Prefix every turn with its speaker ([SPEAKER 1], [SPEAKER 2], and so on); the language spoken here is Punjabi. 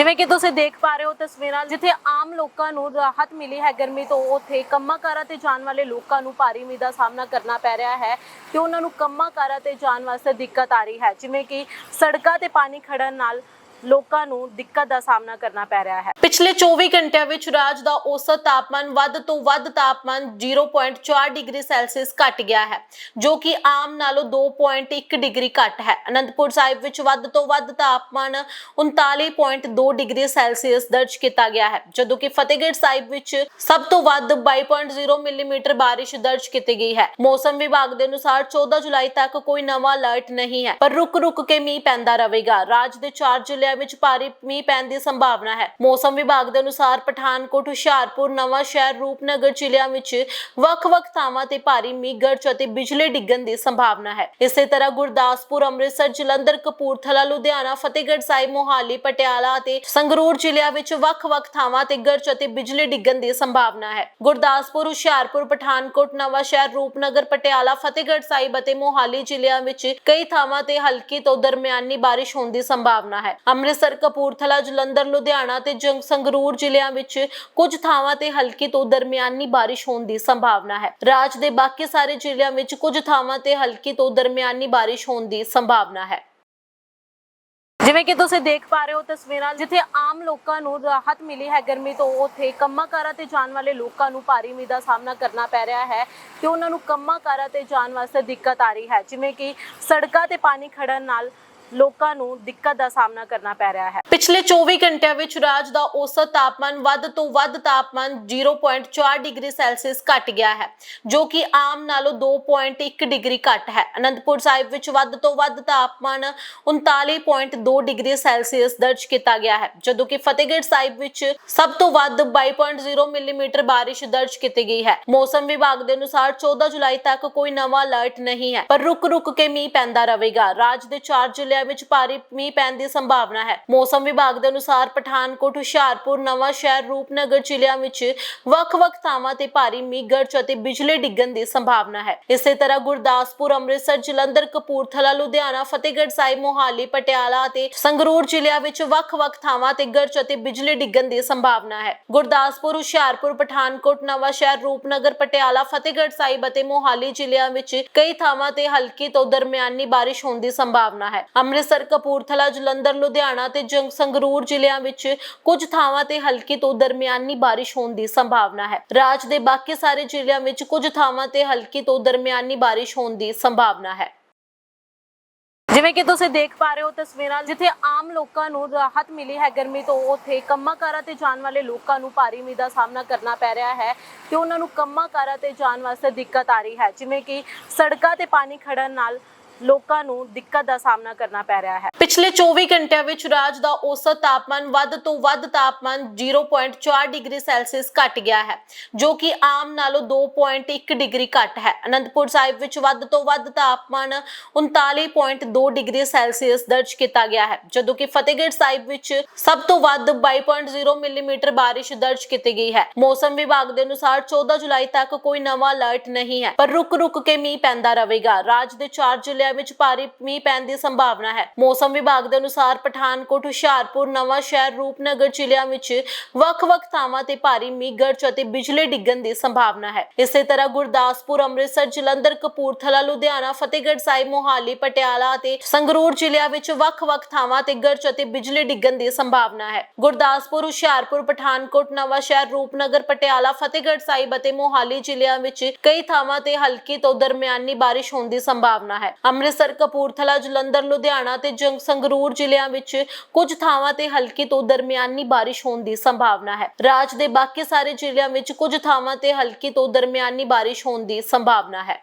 [SPEAKER 1] ਜਿਵੇਂ ਕਿ ਤੁਸੀਂ ਦੇਖ ਪਾ ਰਹੇ ਹੋ ਤਸਵੀਰਾਂ ਜਿੱਥੇ ਆਮ ਲੋਕਾਂ ਨੂੰ ਰਾਹਤ ਮਿਲੀ ਹੈ ਗਰਮੀ ਤੋਂ, ਉੱਥੇ ਕੰਮਾਂ-ਕਾਰਾਂ ਤੇ ਜਾਣ ਵਾਲੇ ਲੋਕਾਂ ਨੂੰ ਭਾਰੀ ਮੀਂਹ ਦਾ ਸਾਹਮਣਾ ਕਰਨਾ ਪੈ ਰਿਹਾ ਹੈ ਤੇ ਉਹਨਾਂ ਨੂੰ ਕੰਮਾਂ-ਕਾਰਾਂ ਤੇ ਜਾਣ ਵਾਸਤੇ ਦਿੱਕਤ ਆ ਰਹੀ ਹੈ। ਜਿਵੇਂ ਕਿ ਸੜਕਾਂ ਤੇ ਪਾਣੀ ਖੜਨ ਨਾਲ ਲੋਕਾਂ ਨੂੰ ਦਿੱਕਤ ਦਾ ਸਾਹਮਣਾ ਕਰਨਾ ਪੈ ਰਿਹਾ ਹੈ। ਪਿਛਲੇ 24 ਘੰਟਿਆਂ ਵਿੱਚ ਰਾਜ ਦਾ ਔਸਤ ਤਾਪਮਾਨ ਵੱਧ ਤੋਂ ਵੱਧ ਤਾਪਮਾਨ 0.4 ਡਿਗਰੀ ਸੈਲਸੀਅਸ ਘਟ ਗਿਆ ਹੈ, ਜੋ ਕਿ ਆਮ ਨਾਲੋਂ 2.1 ਡਿਗਰੀ ਘੱਟ ਹੈ। ਅਨੰਦਪੁਰ ਸਾਹਿਬ ਵਿੱਚ ਵੱਧ ਤੋਂ ਵੱਧ ਤਾਪਮਾਨ 39.2 ਡਿਗਰੀ ਸੈਲਸੀਅਸ ਦਰਜ ਕੀਤਾ ਗਿਆ ਹੈ, ਜਦੋਂ ਕਿ ਫਤਿਹਗੜ੍ਹ ਸਾਹਿਬ ਵਿੱਚ ਸਭ ਤੋਂ ਵੱਧ 22.0 ਮਿਲੀਮੀਟਰ ਬਾਰਿਸ਼ ਦਰਜ ਕੀਤੀ ਗਈ ਹੈ। ਮੌਸਮ ਵਿਭਾਗ ਦੇ ਅਨੁਸਾਰ 14 ਜੁਲਾਈ ਤੱਕ ਕੋਈ ਨਵਾਂ ਅਲਰਟ ਨਹੀਂ ਹੈ, ਪਰ ਰੁਕ-ਰੁਕ ਕੇ ਮੀਂਹ ਪੈਂਦਾ ਰਹੇਗਾ। ਰਾਜ ਦੇ 4 ਜ਼ਿਲ੍ਹਿਆਂ ਵਿੱਚ ਭਾਰੀ ਮੀਂਹ ਪੈਣ ਦੀ ਸੰਭਾਵਨਾ ਹੈ। ਮੌਸਮ ਵਿਭਾਗ ਦੇ ਅਨੁਸਾਰ ਪਠਾਨਕੋਟ, ਹੁਸ਼ਿਆਰਪੁਰ, ਨਵਾਂ ਸ਼ਹਿਰ, ਰੂਪਨਗਰ ਜ਼ਿਲ੍ਹਿਆਂ ਵਿੱਚ ਵੱਖ-ਵੱਖ ਥਾਵਾਂ ਤੇ ਭਾਰੀ ਮੀਂਹ, ਗਰਜ ਅਤੇ ਬਿਜਲੀ ਡਿੱਗਣ ਦੀ ਸੰਭਾਵਨਾ ਹੈ। ਇਸੇ ਤਰ੍ਹਾਂ ਗੁਰਦਾਸਪੁਰ, ਅੰਮ੍ਰਿਤਸਰ, ਜਲੰਧਰ, ਕਪੂਰਥਲਾ, ਲੁਧਿਆਣਾ, ਫਤਿਹਗੜ੍ਹ ਸਾਹਿਬ, ਮੋਹਾਲੀ, ਪਟਿਆਲਾ ਅਤੇ ਸੰਗਰੂਰ ਜ਼ਿਲ੍ਹਿਆਂ ਵਿੱਚ ਵੱਖ-ਵੱਖ ਥਾਵਾਂ ਤੇ ਗਰਜ ਅਤੇ ਬਿਜਲੀ ਡਿੱਗਣ ਦੀ ਸੰਭਾਵਨਾ ਹੈ। ਗੁਰਦਾਸਪੁਰ, ਹੁਸ਼ਿਆਰਪੁਰ, ਪਠਾਨਕੋਟ, ਨਵਾਂ ਸ਼ਹਿਰ, ਰੂਪਨਗਰ, ਪਟਿਆਲਾ, ਫਤਿਹਗੜ੍ਹ ਸਾਹਿਬ ਅਤੇ ਮੋਹਾਲੀ ਜ਼ਿਲ੍ਹਿਆਂ ਵਿੱਚ ਕਈ ਥਾਵਾਂ ਤੇ ਹਲਕੀ ਤੋਂ ਦਰਮਿਆਨੀ ਬਾਰਿਸ਼ ਹੋਣ ਦੀ ਸੰਭਾਵਨਾ ਹੈ। ਅੰਮ੍ਰਿਤਸਰ, ਕਪੂਰਥਲਾ, ਜਲੰਧਰ, ਲੁਧਿਆਣਾ ਤੇ ਜੰਗ ਸੰਗਰੂਰ ਜ਼ਿਲ੍ਹਿਆਂ ਵਿੱਚ ਕੁਝ ਥਾਵਾਂ ਤੇ ਹਲਕੀ ਤੋਂ ਦਰਮਿਆਨੀ ਬਾਰਿਸ਼ ਹੋਣ ਦੀ ਸੰਭਾਵਨਾ ਹੈ। ਰਾਜ ਦੇ ਬਾਕੀ ਸਾਰੇ ਜ਼ਿਲ੍ਹਿਆਂ ਵਿੱਚ ਕੁਝ ਥਾਵਾਂ ਤੇ ਹਲਕੀ ਤੋਂ ਦਰਮਿਆਨੀ ਬਾਰਿਸ਼ ਹੋਣ ਦੀ ਸੰਭਾਵਨਾ ਹੈ। ਜਿਵੇਂ ਕਿ ਤੁਸੀਂ ਦੇਖ ਪਾ ਰਹੇ ਹੋ ਤਸਵੀਰਾਂ ਜਿੱਥੇ ਆਮ ਲੋਕਾਂ ਨੂੰ ਰਾਹਤ ਮਿਲੀ ਹੈ ਗਰਮੀ ਤੋਂ, ਉੱਥੇ ਕੰਮਾਂ-ਕਾਰਾਂ ਤੇ ਜਾਣ ਵਾਲੇ ਲੋਕਾਂ ਨੂੰ ਭਾਰੀ ਮੀਂਹ ਦਾ ਸਾਹਮਣਾ ਕਰਨਾ ਪੈ ਰਿਹਾ ਹੈ ਤੇ ਉਹਨਾਂ ਨੂੰ ਕੰਮਾਂ-ਕਾਰਾਂ ਤੇ ਜਾਣ ਵਾਸਤੇ ਦਿੱਕਤ ਆ ਰਹੀ ਹੈ। ਜਿਵੇਂ ਕਿ ਸੜਕਾਂ ਤੇ ਪਾਣੀ ਖੜਨ ਨਾਲ ਲੋਕਾਂ ਨੂੰ ਦਿੱਕਤ ਦਾ ਸਾਹਮਣਾ ਕਰਨਾ ਪੈ ਰਿਹਾ ਹੈ। ਪਿਛਲੇ 24 ਘੰਟਿਆਂ ਵਿੱਚ ਰਾਜ ਦਾ ਔਸਤ ਤਾਪਮਾਨ ਵੱਧ ਤੋਂ ਵੱਧ ਤਾਪਮਾਨ 0.4 ਡਿਗਰੀ ਸੈਲਸੀਅਸ ਘਟ ਗਿਆ ਹੈ, ਜੋ ਕਿ ਆਮ ਨਾਲੋਂ 2.1 ਡਿਗਰੀ ਘੱਟ ਹੈ। ਅਨੰਦਪੁਰ ਸਾਹਿਬ ਵਿੱਚ ਵੱਧ ਤੋਂ ਵੱਧ ਤਾਪਮਾਨ 39.2 ਡਿਗਰੀ ਸੈਲਸੀਅਸ ਦਰਜ ਕੀਤਾ ਗਿਆ ਹੈ, ਜਦੋਂ ਕਿ ਫਤਿਹਗੜ੍ਹ ਸਾਹਿਬ ਵਿੱਚ ਸਭ ਤੋਂ ਵੱਧ 22.0 ਮਿਲੀਮੀਟਰ ਬਾਰਿਸ਼ ਦਰਜ ਕੀਤੀ ਗਈ ਹੈ। ਮੌਸਮ ਵਿਭਾਗ ਦੇ ਅਨੁਸਾਰ 14 ਜੁਲਾਈ ਤੱਕ ਕੋਈ ਨਵਾਂ ਅਲਰਟ ਨਹੀਂ ਹੈ, ਪਰ ਰੁਕ-ਰੁਕ ਕੇ ਮੀਂਹ ਪੈਂਦਾ ਰਹੇਗਾ। ਰਾਜ ਦੇ 4 ਜ਼ਿਲ੍ਹਿਆਂ ਵਿੱਚ ਭਾਰੀ ਮੀਂਹ ਪੈਣ ਦੀ ਸੰਭਾਵਨਾ ਹੈ। ਮੌਸਮ ਵਿਭਾਗ ਦੇ ਅਨੁਸਾਰ ਪਠਾਨਕੋਟ, ਹੁਸ਼ਿਆਰਪੁਰ, ਨਵਾਂ ਸ਼ਹਿਰ, ਰੂਪਨਗਰ ਜ਼ਿਲ੍ਹਿਆਂ ਵਿੱਚ ਵੱਖ-ਵੱਖ ਥਾਵਾਂ ਤੇ ਭਾਰੀ ਮੀਂਹ, ਗਰਜ ਅਤੇ ਬਿਜਲੀ ਡਿੱਗਣ ਦੀ ਸੰਭਾਵਨਾ ਹੈ। ਇਸੇ ਤਰ੍ਹਾਂ ਗੁਰਦਾਸਪੁਰ, ਅੰਮ੍ਰਿਤਸਰ, ਜਲੰਧਰ, ਕਪੂਰਥਲਾ, ਲੁਧਿਆਣਾ, ਫਤਿਹਗੜ੍ਹ ਸਾਹਿਬ, ਮੋਹਾਲੀ, ਪਟਿਆਲਾ ਅਤੇ ਸੰਗਰੂਰ ਜ਼ਿਲ੍ਹਿਆਂ ਵਿੱਚ ਵੱਖ-ਵੱਖ ਥਾਵਾਂ ਤੇ ਗਰਜ ਅਤੇ ਬਿਜਲੀ ਡਿੱਗਣ ਦੀ ਸੰਭਾਵਨਾ ਹੈ। ਗੁਰਦਾਸਪੁਰ, ਹੁਸ਼ਿਆਰਪੁਰ, ਪਠਾਨਕੋਟ, ਨਵਾਂ ਸ਼ਹਿਰ, ਰੂਪਨਗਰ, ਪਟਿਆਲਾ, ਫਤਿਹਗੜ੍ਹ ਸਾਹਿਬ ਅਤੇ ਮੋਹਾਲੀ ਜ਼ਿਲ੍ਹਿਆਂ ਵਿੱਚ ਕਈ ਥਾਵਾਂ ਤੇ ਹਲਕੀ ਤੋਂ ਦਰਮਿਆਨੀ ਬਾਰਿਸ਼ ਹੋਣ ਦੀ ਸੰਭਾਵਨਾ ਹੈ। ਅੰਮ੍ਰਿਤਸਰ, ਕਪੂਰਥਲਾ, ਜਲੰਧਰ, ਲੁਧਿਆਣਾ ਤੇ ਸੰਗਰੂਰ ਜ਼ਿਲ੍ਹਿਆਂ ਵਿੱਚ ਕੁਝ ਥਾਵਾਂ ਤੇ ਹਲਕੀ ਤੋਂ ਦਰਮਿਆਨੀ ਬਾਰਿਸ਼ ਹੋਣ ਦੀ ਸੰਭਾਵਨਾ ਹੈ। ਰਾਜ ਦੇ ਬਾਕੀ ਸਾਰੇ ਜ਼ਿਲ੍ਹਿਆਂ ਵਿੱਚ ਕੁਝ ਥਾਵਾਂ ਤੇ ਹਲਕੀ ਤੋਂ ਦਰਮਿਆਨੀ ਬਾਰਿਸ਼ ਹੋਣ ਦੀ ਸੰਭਾਵਨਾ ਹੈ। ਜਿਵੇਂ ਕਿ ਤੁਸੀਂ ਦੇਖ ਪਾ ਰਹੇ ਹੋ ਤਸਵੀਰਾਂ, ਜਿੱਥੇ ਆਮ ਲੋਕਾਂ ਨੂੰ ਰਾਹਤ ਮਿਲੀ ਹੈ ਗਰਮੀ ਤੋਂ, ਉੱਥੇ ਕੰਮਾਂ-ਕਾਰਾਂ ਤੇ ਜਾਣ ਵਾਲੇ ਲੋਕਾਂ ਨੂੰ ਭਾਰੀ ਮੀਂਹ ਦਾ ਸਾਹਮਣਾ ਕਰਨਾ ਪੈ ਰਿਹਾ ਹੈ ਤੇ ਉਹਨਾਂ ਨੂੰ ਕੰਮਾਂ-ਕਾਰਾਂ ਤੇ ਜਾਣ ਵਾਸਤੇ ਦਿੱਕਤ ਆ ਰਹੀ ਹੈ। ਜਿਵੇਂ ਕਿ ਸੜਕਾਂ ਤੇ ਪਾਣੀ ਖੜਨ ਨਾਲ ਲੋਕਾਂ ਨੂੰ ਦਿੱਕਤ ਦਾ ਸਾਹਮਣਾ ਕਰਨਾ ਪੈ ਰਿਹਾ ਹੈ। ਪਿਛਲੇ 24 ਘੰਟਿਆਂ ਵਿੱਚ ਰਾਜ ਦਾ ਔਸਤ ਤਾਪਮਾਨ ਵੱਧ ਤੋਂ ਵੱਧ ਤਾਪਮਾਨ 0.4 ਡਿਗਰੀ ਸੈਲਸੀਅਸ ਘਟ ਗਿਆ ਹੈ, ਜੋ ਕਿ ਆਮ ਨਾਲੋਂ 2.1 ਡਿਗਰੀ ਘੱਟ ਹੈ। ਅਨੰਦਪੁਰ ਸਾਹਿਬ ਵਿੱਚ ਵੱਧ ਤੋਂ ਵੱਧ ਤਾਪਮਾਨ 39.2 ਡਿਗਰੀ ਸੈਲਸੀਅਸ ਦਰਜ ਕੀਤਾ ਗਿਆ ਹੈ, ਜਦੋਂ ਕਿ ਫਤਿਹਗੜ੍ਹ ਸਾਹਿਬ ਵਿੱਚ ਸਭ ਤੋਂ ਵੱਧ 22.0 ਮਿਲੀਮੀਟਰ ਬਾਰਿਸ਼ ਦਰਜ ਕੀਤੀ ਗਈ ਹੈ। ਮੌਸਮ ਵਿਭਾਗ ਦੇ ਅਨੁਸਾਰ 14 ਜੁਲਾਈ ਤੱਕ ਕੋਈ ਨਵਾਂ ਅਲਰਟ ਨਹੀਂ ਹੈ, ਪਰ ਰੁਕ-ਰੁਕ ਕੇ ਮੀਂਹ ਪੈਂਦਾ ਰਹੇਗਾ। ਰਾਜ ਦੇ 4 ਜ਼ਿਲ੍ਹਿਆਂ ਵਿੱਚ ਭਾਰੀ ਮੀਂਹ ਪੈਣ ਦੀ ਸੰਭਾਵਨਾ ਹੈ। ਮੌਸਮ ਵਿਭਾਗ ਦੇ ਅਨੁਸਾਰ ਪਠਾਨਕੋਟ, ਹੁਸ਼ਿਆਰਪੁਰ, ਨਵਾਂ ਸ਼ਹਿਰ, ਰੂਪਨਗਰ ਜ਼ਿਲ੍ਹਿਆਂ ਵਿੱਚ ਵੱਖ-ਵੱਖ ਥਾਵਾਂ ਤੇ ਭਾਰੀ ਮੀਂਹ ਗਰਜ ਅਤੇ ਬਿਜਲੀ ਡਿੱਗਣ ਦੀ ਸੰਭਾਵਨਾ ਹੈ। ਇਸੇ ਤਰ੍ਹਾਂ ਗੁਰਦਾਸਪੁਰ, ਅੰਮ੍ਰਿਤਸਰ, ਜਲੰਧਰ, ਕਪੂਰਥਲਾ, ਲੁਧਿਆਣਾ, ਫਤਿਹਗੜ੍ਹ ਸਾਹਿਬ, ਮੋਹਾਲੀ, ਪਟਿਆਲਾ ਅਤੇ ਸੰਗਰੂਰ ਜ਼ਿਲ੍ਹਿਆਂ ਵਿੱਚ ਵੱਖ-ਵੱਖ ਥਾਵਾਂ ਤੇ ਗਰਜ ਅਤੇ ਬਿਜਲੀ ਡਿੱਗਣ ਦੀ ਸੰਭਾਵਨਾ ਹੈ। ਗੁਰਦਾਸਪੁਰ, ਹੁਸ਼ਿਆਰਪੁਰ, ਪਠਾਨਕੋਟ, ਨਵਾਂ ਸ਼ਹਿਰ, ਰੂਪਨਗਰ, ਪਟਿਆਲਾ, ਫਤਿਹਗੜ੍ਹ ਸਾਹਿਬ ਅਤੇ ਮੋਹਾਲੀ ਜ਼ਿਲ੍ਹਿਆਂ ਵਿੱਚ ਕਈ ਥਾਵਾਂ ਤੇ ਹਲਕੀ ਤੋਂ ਦਰਮਿਆਨੀ ਬਾਰਿਸ਼ ਹੋਣ ਦੀ ਸੰਭਾਵਨਾ ਹੈ। ਅੰਮ੍ਰਿਤਸਰ, ਕਪੂਰਥਲਾ, ਜਲੰਧਰ, ਲੁਧਿਆਣਾ ਤੇ ਜੰਗ ਸੰਗਰੂਰ ਜ਼ਿਲ੍ਹਿਆਂ ਵਿੱਚ ਕੁਝ ਥਾਵਾਂ ਤੇ ਹਲਕੀ ਤੋਂ ਦਰਮਿਆਨੀ ਬਾਰਿਸ਼ ਹੋਣ ਦੀ ਸੰਭਾਵਨਾ ਹੈ। ਰਾਜ ਦੇ ਬਾਕੀ ਸਾਰੇ ਜ਼ਿਲ੍ਹਿਆਂ ਵਿੱਚ ਕੁਝ ਥਾਵਾਂ ਤੇ ਹਲਕੀ ਤੋਂ ਦਰਮਿਆਨੀ ਬਾਰਿਸ਼ ਹੋਣ ਦੀ ਸੰਭਾਵਨਾ ਹੈ।